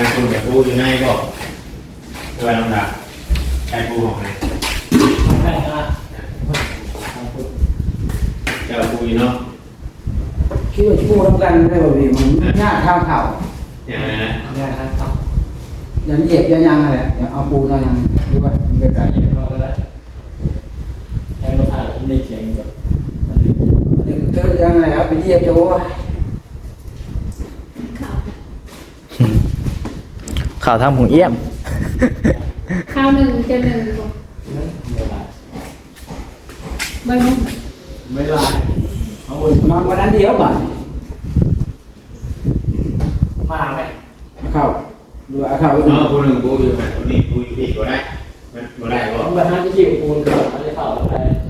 แต่คุณจะปูอยู่ในบ่เวลาลำดับใช้ปูของไหนใช่ครับเจ้าปูอยู่เนาะคิดว่าชูทำกันได้บ่พี่มันหน้าข้าวเข่าอย่างนั้นนะได้ครับยันเหยียบยันยังอะไรอย่าเอาปูตอนยังหรือว่ามันเป็นไก่เย็นก็ได้ใช้รถถ่ายได้เสียงแบบมันดีเธอยังไงครับไปเหยียบจะว่า ข่าวทางผงเอี้ยม ข้าวหนึ่งจะหนึ่งบ่เวลาไม่รู้เวลาเอาบนนอนวันนั้นเดียวบ่มาไหมเข้าดูเอาเข้าเนาะปูหนึ่งปูอยู่ไหนปูนี่ปูอยู่ที่ก็ได้มันก็ได้บ่แบบนั้นที่ปูนก็ได้ข่าวอะไรปู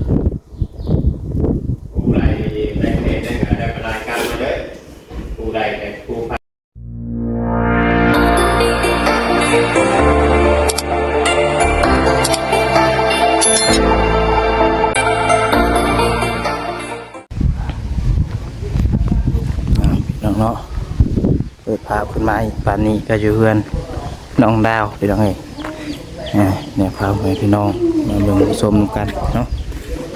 ก็อยู่เพื่อนน้องดาวพี่น้องเอ้ยอ่าเนี่ยพาไปพี่น้องมาเบิ่งชมกันเนาะ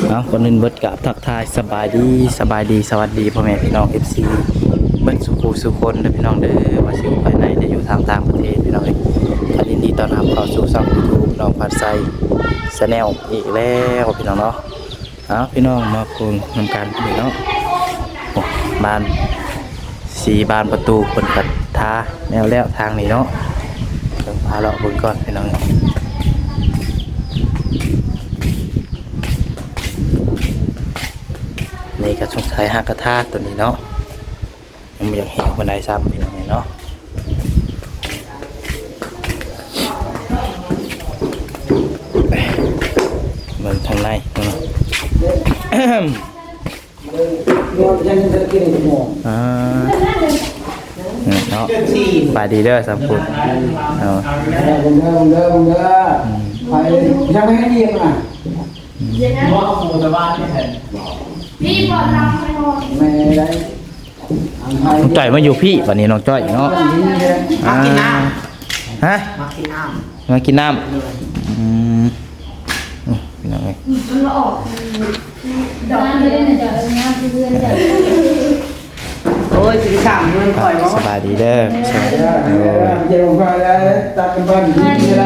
เอาคนอื่นเบิดกับทักทายสบายดีสบายดีสวัสดีพ่อแม่พี่น้อง FC เบิดสุขูสุคนเด้อพี่น้องเด้อว่าสิอยู่ภายในจะอยู่ทางต่างประเทศพี่น้องเอ้ยก็ยินดีต้อนรับเข้าสู่ช่อง YouTube น้องพัดไซสแนลอีกแล้วพี่น้องเนาะเอาพี่น้องมาคุยนำกันพี่น้องบ้านสีบานประตูคนกัด ทาแนวแล้วทางนี้เนาะเดี๋ยวพาเราะบนก่อนพี่น้องนี่ก็สงสัยหักกระทาตัวนี้เนาะยังไม่อยากเห็นคนใดซ้ำพี่น้องเนาะไปเบิ่งทางในอนยังจะกินอีกโมอ่า เนาะบายดีเด้อสามพุทธเอาเดิมเดิมเดิมเดิมไปยังไม่ให้เหยียบอะว่าเอาปูตะบ้านที่เห็นพี่บอลรับไปหมดไม่ได้อันไทยน้องจ้อยมาอยู่พี่วันนี้น้องจ้อยเนาะอ่าฮะมากินน้มากินน้ำอืมอืมพี่น้องเอ้ยมันมาออกดอกไม่ได้นะจ๊ะงานที่เพื่อน จ้ะโอ้ยสิสามเงินปล่อยมั้งสบายดีเด้อสบายดีโอ้ยเจ้าของอะไรตัดเป็นบ้านดีอะไร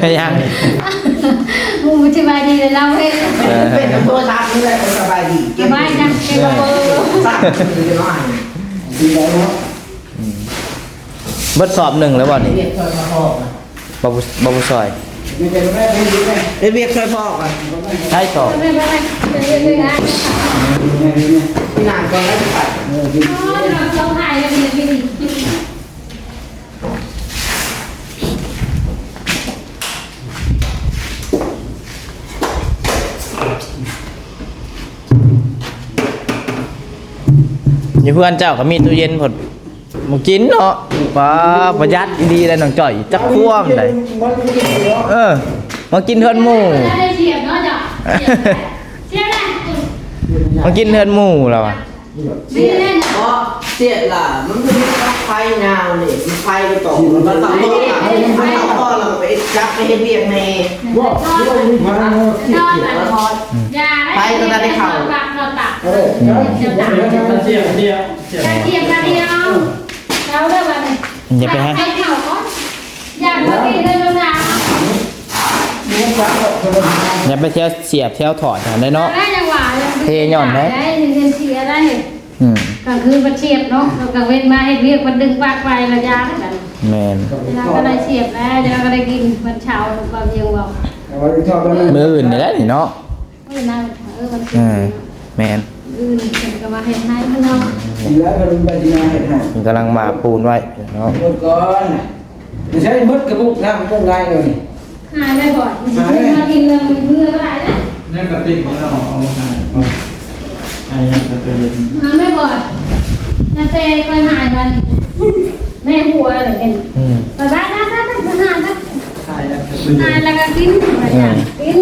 ให้ยังมูสบายดีเลยเราเองเออเป็นตัวรักนี่แหละสบายดีสบายจังเก็บเบอร์สั่งคือน้อยดีแล้วเนาะเบิดสอบหนึ่งแล้วบ่นี่เรียกช่วยพ่อก่อนบาบุบาบุซอย ไม่เป็นแม่ไม่ดีแม่เรียกช่วยพ่อก่อนใช่สอบไม่เป็นไรเรื่อยๆนะแม่ดีแม่พี่นางก่อนแล้วจะไปอ๋อเราถ่ายแล้วมันไม่ดีอยู่เพื่อนเจ้าก็มีตู้เย็นผด มากินเนาะป้าประหยัดดีเลยน้องจ้อยจักคว่ำได้มันไม่ดีเนาะเออ มากินเทือนหมู่ได้เสียบเนาะจ้ะเสียบได้มากินเทือนหมู่แล้วอะเสียบได้เพราะเสียดล่ะมันคือไฟยาวนี่มันไฟไปตกมันต้องพ่อล่ะมันต้องพ่อเราไปจับไปเฮ็ดเวียกในว่าว่ามาเนาะนอนแต่พอยาได้ข่าวปากนอนตักเออเดี๋ยวเดี๋ยวเดี๋ยวเดี๋ยวำเสียบเสียบเสีย อย่าไปฮะให้ข่าวก่อนอยากมาตีเรื่องราวอย่าไปเที่ยวเสียบเที่ยวถอดอย่างได้เนาะได้จังหวะเทหย่อนไหมได้เงินเสียได้อืมกลางคืนมาเชียบเนาะกลางเว้นมาให้เรียกมันดึงปากไประยะกันแมนเราก็ได้เชียบแล้วเราก็ได้กินมันเช้าความเย็นว่าเอาไว้ชอบแล้วมืออื่นนี่แหละนี่เนาะเออน่าเออมันอืมแมน อื่นเป็นก็มาให้ให้เพื่อนเราดีแล้วก็เป็นไปดีนะเห็นไหมมันกำลังมาปูนไว้เนาะหมดก่อนไม่ใช่มดกระปุกน้ำปุกไงเลยหายไม่บ่อยมากินเรื่องเพื่อนอะไรนะนั่นกับติ๊กของเราเอามาไอ้ยังจะเป็นหายไม่บ่อยนาเต้ค่อยหายกันแม่หัวอะไรเป็นอืมไปบ้านนะนะนะหายนะใช่แล้วจะเป็นหายแล้วก็กินกิน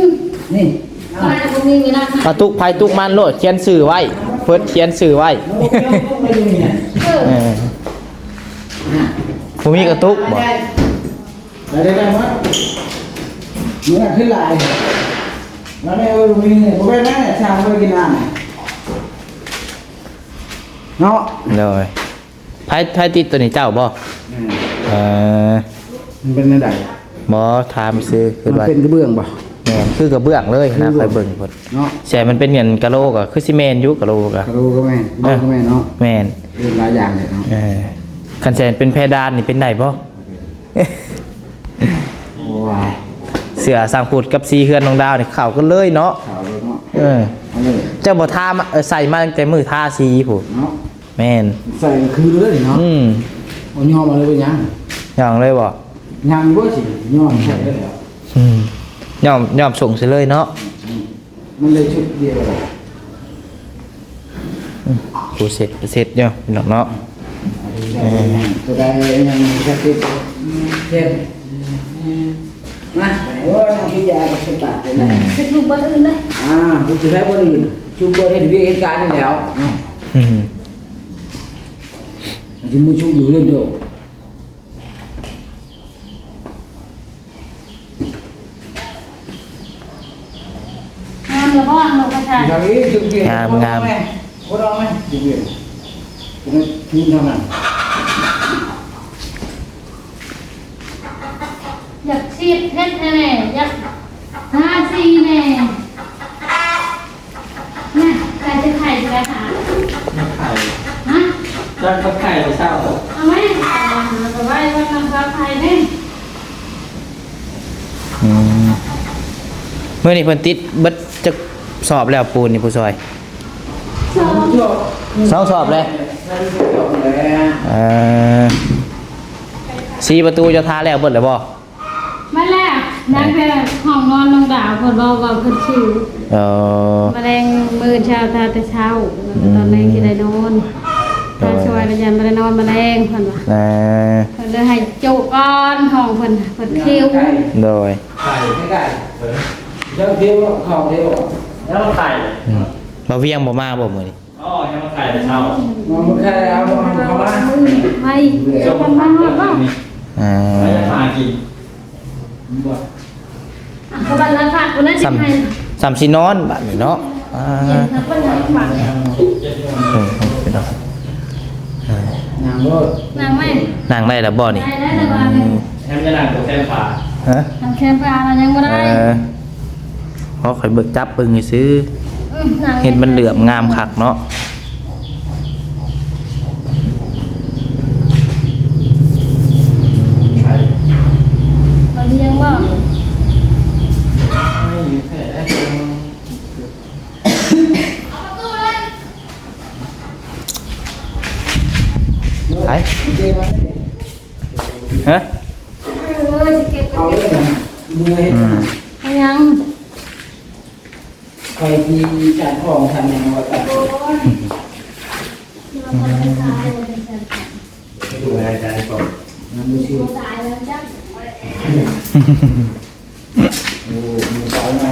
นี่ตายผมมีเวลา ปลาตุกไผ่ตุกมันโลดเขียนสื่อไว้ เพิ่นเขียนสื่อไว้ไม่ดีเนี่ยเออเออผมมีกระตุกบ่ได้ได้ได้มั้ยเมื่อขึ้นหลายแล้วเนี่ยเรามีเนี่ยผมเป็นนั่นเนี่ยชาวไปกินน้ำเนาะเลยไพ่ไพ่ติดตัวนี้เจ้าบ่ เออมันเป็นอะไรหมอถามซื้อคือมันว่าเป็นกระเบื้องป่ะ แม่นคือกระเบื้องเลยนะคอยเบิ่งพุ่นเนาะใช่มันเป็นเงินกะโหลกอะคือสิแม่นอยู่กะโหลกอะกระดูกก็แม่กระดูกก็แม่เนาะแม่นเป็นหลายอย่างเลยเนาะเออคันแสนเป็นเพดานนี่เป็นได้บ่ว้ายเสือสร้างพูดกับสีเฮือนน้องดาวนี่เข้ากันเลยเนาะขาวเลยเนาะเออเอาเลยเจ้าบ่ทามาเออใส่มาตั้งแต่มือทาสีผู้เนาะแม่นใส่คือเลยเนาะอืมเอาย่อมาเลยเป็นยังย่องเลยบ่ยังบ่สิย่อมใส่ได้แล้วอืม ยอมยอมส่งซะเลยเนาะมันเลยชุดเดียวเลยกูเสร็จเสร็จเนาะพี่น้องเนาะตัวใดยังจะติดเช่นมาโอ้ยน้องพี่ยาก็สตาร์ทเลยนะจะถูกบ้านอื่นเลยอ่าคุณจะได้บ่ดีชูเปิดให้ดูเหตุการณ์นี่แล้วเนาะอืมจะมือชูอยู่เรื่อยเดียว งามหรือว่าหนูกระชาย อย่างนี้จุดเกี่ยวคนเอาไหมคนเอาไหมจุดเกี่ยวคุณคุณทำนั่นอยากชีดเพชรแน่ๆอยากหาซีแน่น่ะใครจะไข่จะหาไข่ฮะแล้วก็ไข่ไปเช่าเอาไหมเอามาเอาไว้วันน้ำปลาไข่เนี่ยอืมเมื่อนี้เพิ่นติดเบิดจะ สอบแล้วปูนนี่ผู้ซอยสองจบสองสอบเลยจบแล้วเอ่อสีประตูจะทาแล้วเบิดแล้วบ่มาแล้วนั่งเป็นห้องนอนน้องดาวคนบอกว่าคนชิวเออแมลงมือเช้าทาแต่เช้าตอนแรงกินได้นอนถ้าช่วยระยันมาได้นอนแมลงเพิ่นว่าเอ่อเพิ่นเลยให้จุก้อนห้องเพิ่นเพิ่นคิวโดยไข่ไม่ได้เจ้าเดียวเขาเดียว แล้วมันไข่อืมมาเวียงบ่มาบ่มื้อนี้อ๋อยังมันไข่ไปเช่ามันแค่เอาเขามาไม่จะมันมาฮอดบ่เอ่ไม่อได้มากินอะก็บันละค่ะคนนั้นสิซ้ให้ำซ้ำสินอนบัดนี้เนาะอ่าเย็นครับเพิ่นให้ฝากเออพี่น้องนางรถนางแม่นั่งได้แล้วบ่นี่ได้ได้แต่ว่าแฮมจะนั่งตัวแทนฝาฮะทำแคมปลาเรายังบ่เอได้อ พอข่อยเบิกจับปึงซื้อเห็นมันเหลือมงามคักเนาะ ไข่ เราเลี้ยงบ่ ไม่มีแผล ไป เจ๊มา ฮะ เออสิเก็บ เอาเลยนะมือให้ อืม เอายัง ใครที่การของทำ ยังไงวะตัดโอ้ยเราทำเป็นตายเลยเป็นแสนไปดูแลใจก่อนน้ำมือชื่อตายแล้วจ้ะโอ้มือสายมา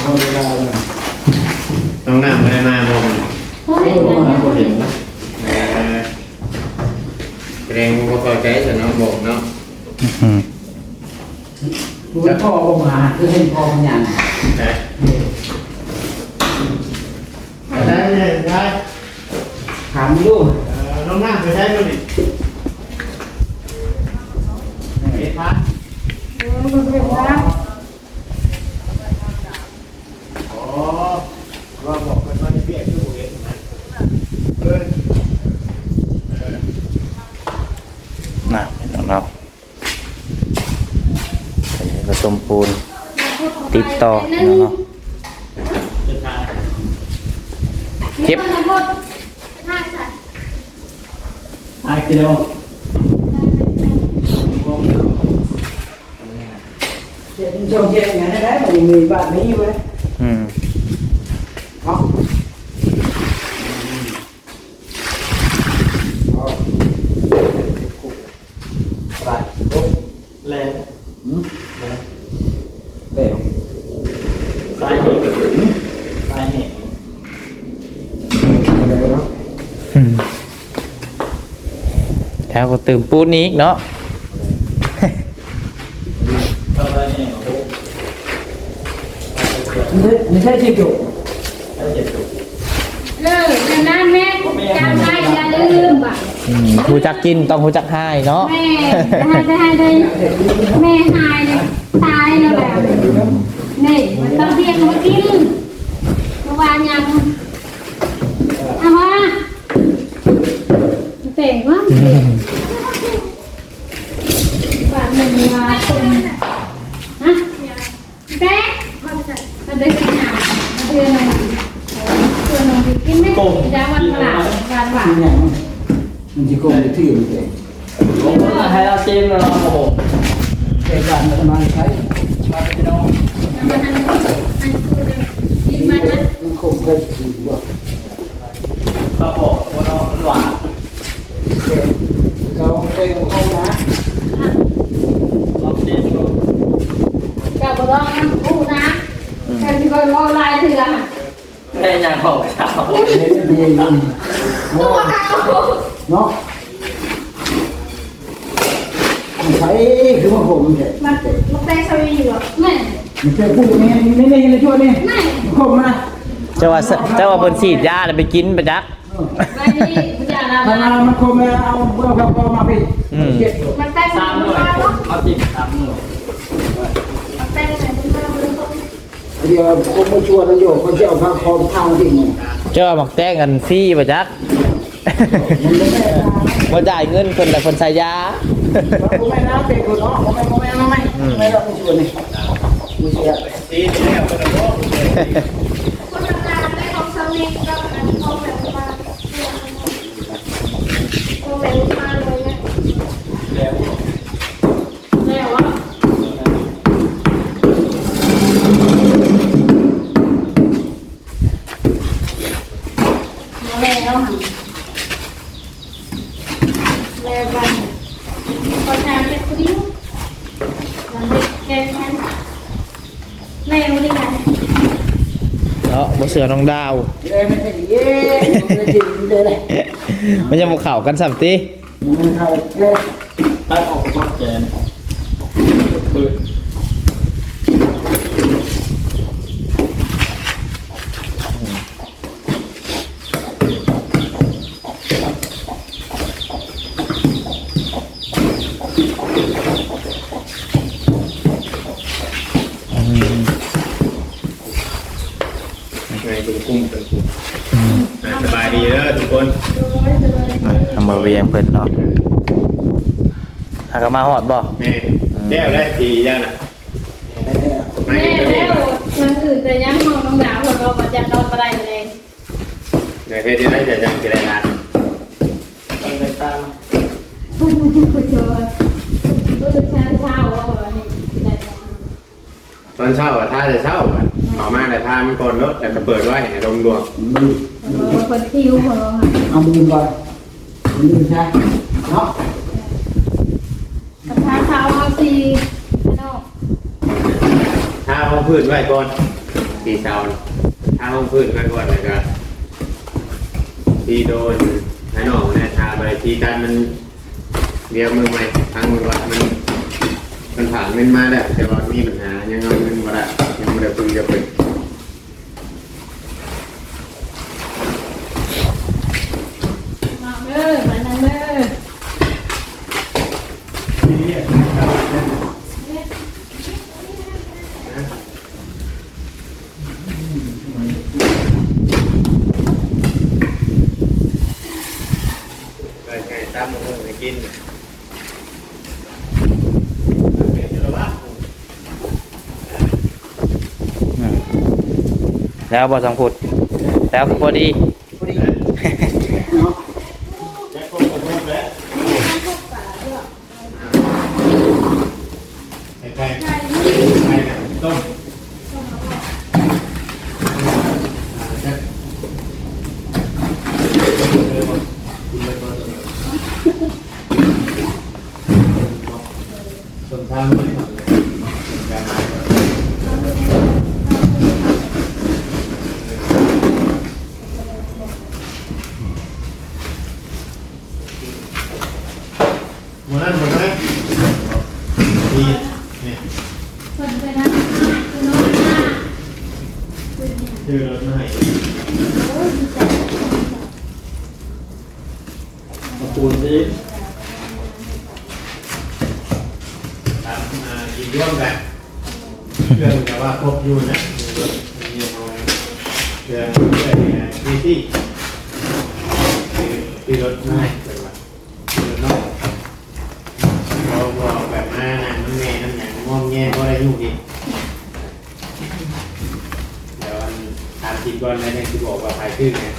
เอาเวลาเลยต้องนั่งไม่ได้มาบ่มันเฮ้ยบ่เห็นนะเออแรงบ่เข้าใจแต่น้องบอกเนาะอืมดูพ่อลงมาคือให้พ่อมันยัน ได้ได้ได้ ถามดู เออน้องนั่งไปได้บ่นี่เอ็ดพัดเออมันเป็นรักอ๋อว่าบอกกันว่าที่เบี้ยคือบ่เห็นนะเออน่ะพี่น้องเนาะผสมปูนติดต่อพี่น้องเนาะจะทานเก็บ มีคนมาพดห้าสัตว์ ไอ้กิโลเจ๊ชมเจ๊งานได้มันมีบ้านนี้อยู่เลย อืม เอาเอาไปลุก แรง หืมเดี๋ยว สายเหตุสายเหตุ เดี๋ยวเนาะ อืมแถ แล้วก็ ตื่มปูนอีกเนาะเข้าไปนี่โอ้โหไม่ใช่ที่จุกได้เจ็บตัวเลิกนานๆแม่จำได้อย่าลืมบ่ะอืมหูจักกินต้องหูจักให้เนาะ แม่จะให้ได้แม่หายเลยตายแล้วแบบนี่มันต้องเรียกมากินเมื่อวานยังเอามาเต่งวะบาทหนึ่งมาคนฮะแป๊ะมันได้กินหนาเดือนหนึ่งเดือนหนึ่งกินไหมจะวันเปล่า วันหนเนี่ยมันจะโกงไปที่อยู่เลยโอ้โหให้เราจิ้มเราโอ้โหแต่การมันมาใช้มาพี่น้องมันมันนะมันคงเคยถือว่าข้าวโพดโอ้โหมันหวานเขาเป็นห้องนะลองจิ้มดูเจ้าก็ร้องมันพูนะแค่ที่ก็รอลายเถื่อนแค่ยังบอกข้า วเห็นดีเนาะเนาะมันใช้คือว่าผมเนี่ยมันมันแป้งซอยอยู่หรอแม่มันจะพูดนี่นี่นี่เลยช่วยนี่แม่คมนะเจ้าว่าสเจ้าว่าเพิ่นฉีดยาแล้วไปกินไปจักไปนี่มันจะอะไรถ้ามามันคมแล้วเอาเบอร์เขามาพี่เจ็บมันแป้งสามหน่วยเอาจิ้มสามหน่วยมันแป้งใส่ถุงมือมือตรงเดี๋ยวผมมาชวนนายโยกเขาจะเอาผ้าคอมทางที่นี่เจ้าว่าหมักแต้งกันฟรีไปจักมันไม่ได้ บ่จ่ายเงินเพิ่นแต่เพิ่นใส่ยาผมไม่นะเป็นคนเนาะผมไม่ไม่ไม่ไม่ไม่เราไม่ชวนนี่ไม่เสียตีนี่แล้วคนละโลกคนทำงานได้ของสลิปก็อันของแบบมาของแบบมาเลยเนี่ย แล้ว แล้วอะมาแล้วหันแล้วกันพอทานเล็กคนเดียวมันเล็กแค่นั้นแม่ไม่ได้กัน เนาะบ่เสือน้องดาวเลยไม่ใช่เย้ไม่จริงเลยเลยมันยังบ่เข้ากันสัมติมันเขาเลยตัดออกมาแกนปืน ไงคุณกุ้งเป็นกุ้งอ่าสบายดีเด้อทุกคน ทำมาเวียงเพิ่นเนาะหากนมาฮอดบ่แม่แก้วได้ทีย่าน่ะไม่แม่ก็นี่แล้วมันอื่นแต่ยังมองน้องดาวคนเรามาจากเราอะไรเลยในเพจที่ได้จะยังจะได้งานต้องไปตามผู้ผู้ผู้เจอรู้สึกช้าเช้าว่าแบบนี้ได้ตอนเช้าอะท่าจะเช้าอะออกมาแต่ท่ามันก่อนรถแต่ก็เปิดไว้ให้ลมดวงคนคิวคนเราเอามือก่อนมือใช่เนาะ กับช้าเช้าเอาซีนอกท่าห้องพืชไว้ก่อนตีเช้าท่าห้องพืชไว้ก่อนแล้วก็ทีโดนให้น้องนะทาไปทีกันมันเดียวมือใหม่ทางมือว่ามันมันผ่านมันมาแล้วแต่ว่ามีปัญหายังเอาเงินมาได้ยังไม่ได้พึ่งจะเป็น มาเด้อมานั่งเด้อ ไปไงตามมาเพื่อกิน อืม แล้วบ่สังพุดแล้วพอดี พอดีเนาะ ใครใครใครต้มส่วนทางไม่หมดเลย หมดนั้นหมดนั้นดีเนี่ย คนไปทำคือน้องหน้า ชื่อรถมาให้มาปูนที่ตามมากินร่วมกันเรื่องแต่ว่าครบอยู่นะมีเอาเรื่องเรื่องดีที่ที่รถมาให้เป็นว่าที่รถนอกเราบอกแบบมานะน้ำแม่น้ำหยังมองแง่ก็ได้ยุ่งอีกเดี๋ยวอันตามคิด ก่อนนะเนี่ยที่บอกว่าใครขึ้นเนี่ย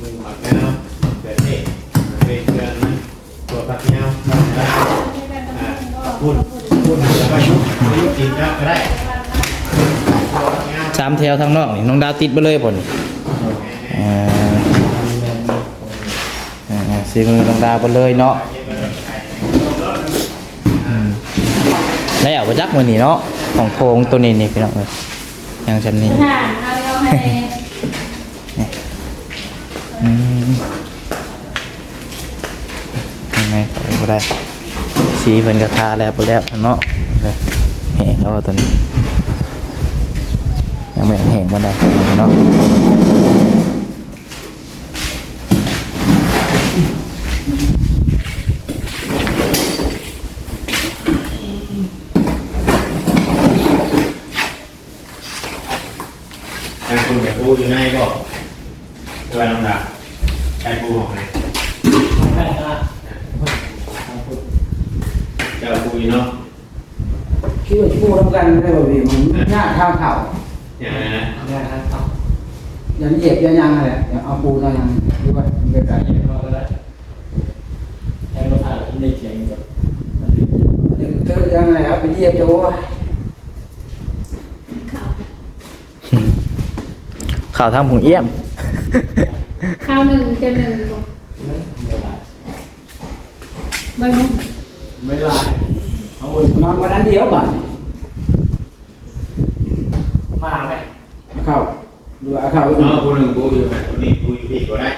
มึงหมักแน่เนาะเกิดเหตุมันเป็นเรื่องนั้นตัวพักเงาแล้วพูดพูดแล้วก็ยุบยุบจริงก็ได้วพักเงาสามแถวทางนอกนี่น้องดาวติดไปเลยผลอ่าอ่าสีมือน้องดาวไปเลยเนาะอืมแล้วไปจักมือนี่เนาะของโครงตัวนี้นี่พี่น้องเอ้ย ยังจำนี้ค่ะเอาเอาให้อืมยังไงก็ได้สีเพิ่นกระทาแล้วไปแล้วเนาะแห้งแล้วตัวนี้ยังไม่แห้งมาได้เนาะ ไอ้คุณแบบพูดอยู่ในก็ตัวน้องดาไอ้ปูของไหน แค่หน้า เจ้าปูอยู่เนาะ คิดว่าพูดทำกันได้บ่พี่มันหน้าข้าวเข่า อย่างนั้นนะ แค่นั้นครับ ยันเหยียบยันยังอะไรอย่าเอาปูตอนยังดูว่ามันเป็นใส่ไรเย็นก็ได้แค่มาถ่ายในเสียงกับเดี๋ยวเธอยังไงเอาไปเหยียบโจ้ข่าวข่าวทางผงเอี้ยมข่าวหนึ่งจะหนึ่งบอกไม่ได้บางไม่ได้เอานอนวันนั้นเดียวบ่มาไหม เข้า ดูเอาเขาเนาะปูหนึ่งปูอยู่ไหนตัวนี้ปูอยู่พี่ก็ได้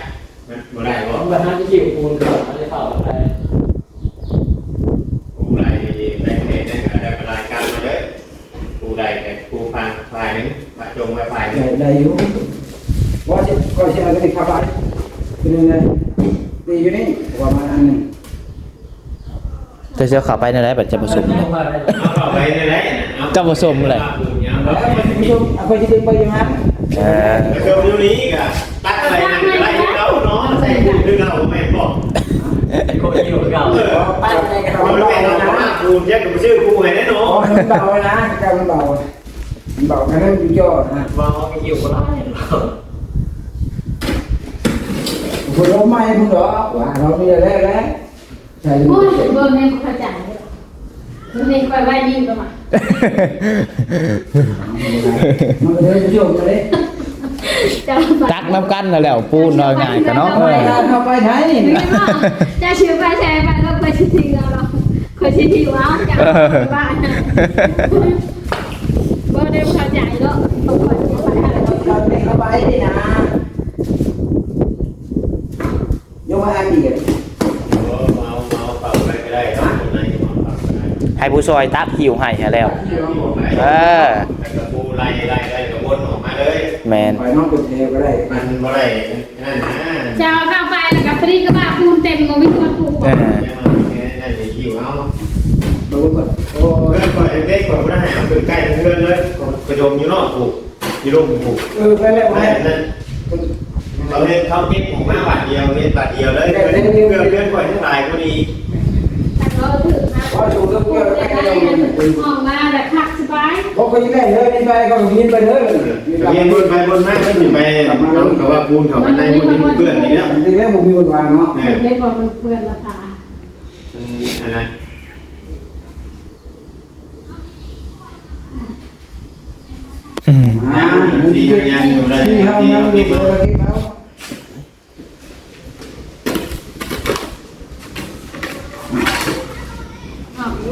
มันก็ได้ก็แบบนั้นจะอยู่ปูนก่อนไม่ได้เข้าอะไรปูไรไรเพจได้ก็ได้กรายการมาเลยปูไรแต่ปูฟังฝ่ายนึงมาจงไว้ฝ่ายนึงได้อยู่ว่าจะก็จะมาเป็นข้าวบ้านคือนึงเลยตีอยู่นี่ว่ามาอันนึงแต่เจ้าข่าวไปในไรแบบจะผสมเลยมาได้เอาเข้าไปในไรนะผสมเลยเอาไปที่ดึงไปยังไง เออเดี๋ยวนี้นี้กะตัดอะไรนั่นก็ได้เราเนาะใส่ปูดึงเราไม่บอกโคตรอยู่เก่าเออปั้นในกระเราเป๋าไม่เบาเป็นเรานะปูเรียกกับชื่อปูไงแน่นออ๋อนมันเบานะกมันเบาเบาแค่นั้นอยู่จ่อนะวาไม่อยู่ก็ได้คนเราไม่พุ่งหรอว่าเรามีอะไรแล้วใช่โอ้ยเบอร์เนี่ยเข้าจเลย นี่ยคอยไว้ยิ้มกันมามันก็เลยช่วงเลยจะตักน้ำกันนั่นแหล้วปูนน้อยง่ายกันเนาะเอไปอเข้าไปไหนนี่ไม่บอกจะชื่อไปแชร์ไปก็คอยชิทีเราเราคอยชิทีว้าวจากบ้านเบอร์เนี่ยเข้าใจแล้วต้องคอยไปอะไรเราไปเข้าไปนี่นะยกมาอันนี้กัน เมาเมาเป่าไปก็ได้ครับคนไหนเมาเป่าก็ได้ ให้ผู้ซอยตักหิวให้แล้ว เออแล้วก็ปูไล่ไล่ไล่กระบวนออกมาเลยแมนไปน้องตัวเทก็ได้มันบ่ได้นั่นนะจะเอาเข้าไปแล้วกับฟรีก็บ้าปูนเต็มงวิทย์มาปูเออนั่นนี่คิวเอาดูก่อนโอ้เพื่อนก่อนเด็กก่อนบ่ได้เอาขึ้นใกล้เพื่อนเลยกระโดมอยู่นอกปูอยู่ลงปูเออไปแล้วไปนั่นเราเล่นเขาเก็บของมาบาทเดียวเล่นบาทเดียวเลยเพื่อนเพื่อนเพื่อนก่อนทั้งหลายก็ดีแต่เรา ถือนะพอดูแล้วปูก็นไปจะได้ได้ยังไงออกมาแบบพักสบายพอเขายิ่งได้เลยนี่ไปก็ยินไปเลยเรียนบนไปบนมากก็อยู่ไปน้องกับว่าปูนเขามันในมันนี่เพื่อนนี่แล้วจริงแล้วผมมีวันวานเนาะเนี่ยเล็กกว่ามันเพื่อนราคาอะไรอืมอ่าที่เขายังอยู่เลยที่เขา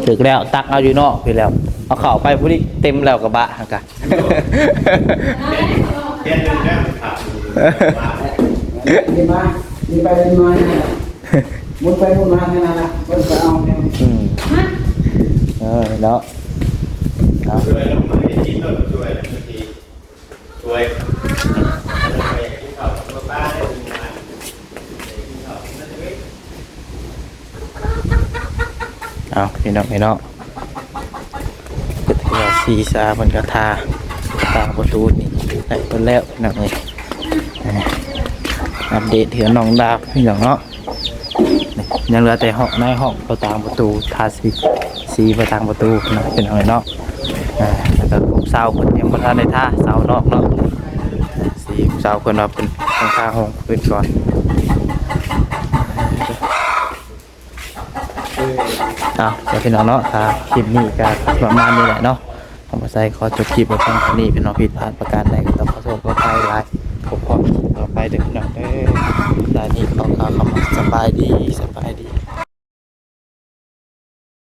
ถึกแล้วตักเอาอยู่นอกพี่แล้ว เอาเข่าไปผู้นี้เต็มแล้วกระบะฮะกะเรียนหนึ่งแล้วครับดีมาดีไปดีมามุดไปมุดมาแค่นั้นนะเพิ่นจะเอาเนี่ยอืมฮะเออเนาะเอาช่วยลงมาที่ต้นช่วยบางทีช่วยไปที่เขาป้าได้ทำงานที่เขานั่นเอง เอาพี่น้องพี่น้องก็ถือว่าซีซามันก็ทาตาประตูนี่ได้คนแล้วพี่น้องเอ้ยอัปเดตเถือน้องดาวพี่น้องเนาะยังเหลือแต่ห้องในห้องประตางประตูทาสีสีประตางประตูนะเป็นอะไรเนาะแล้วก็ลูกสาคนยังบ่ทันได้ท่าสานอกเนาะสีเสาคนว่าเป็นข้างข้าห้องเพิ่นก่อน เอาเดี๋ยวพี่น้องเนาะครับคลิปนี้ก็ประมาณนี้แหละเนาะผมมาใส่ขอจบคลิปไว้เพียงเท่านี้พี่น้องผิดพลาดประการใดก็ต้องขอโทษขออภัยหลายผมพร้อต่อไปเด็กน้องเด้อด้านนี้ขอข่าวคำว่าสบายดีสบายดี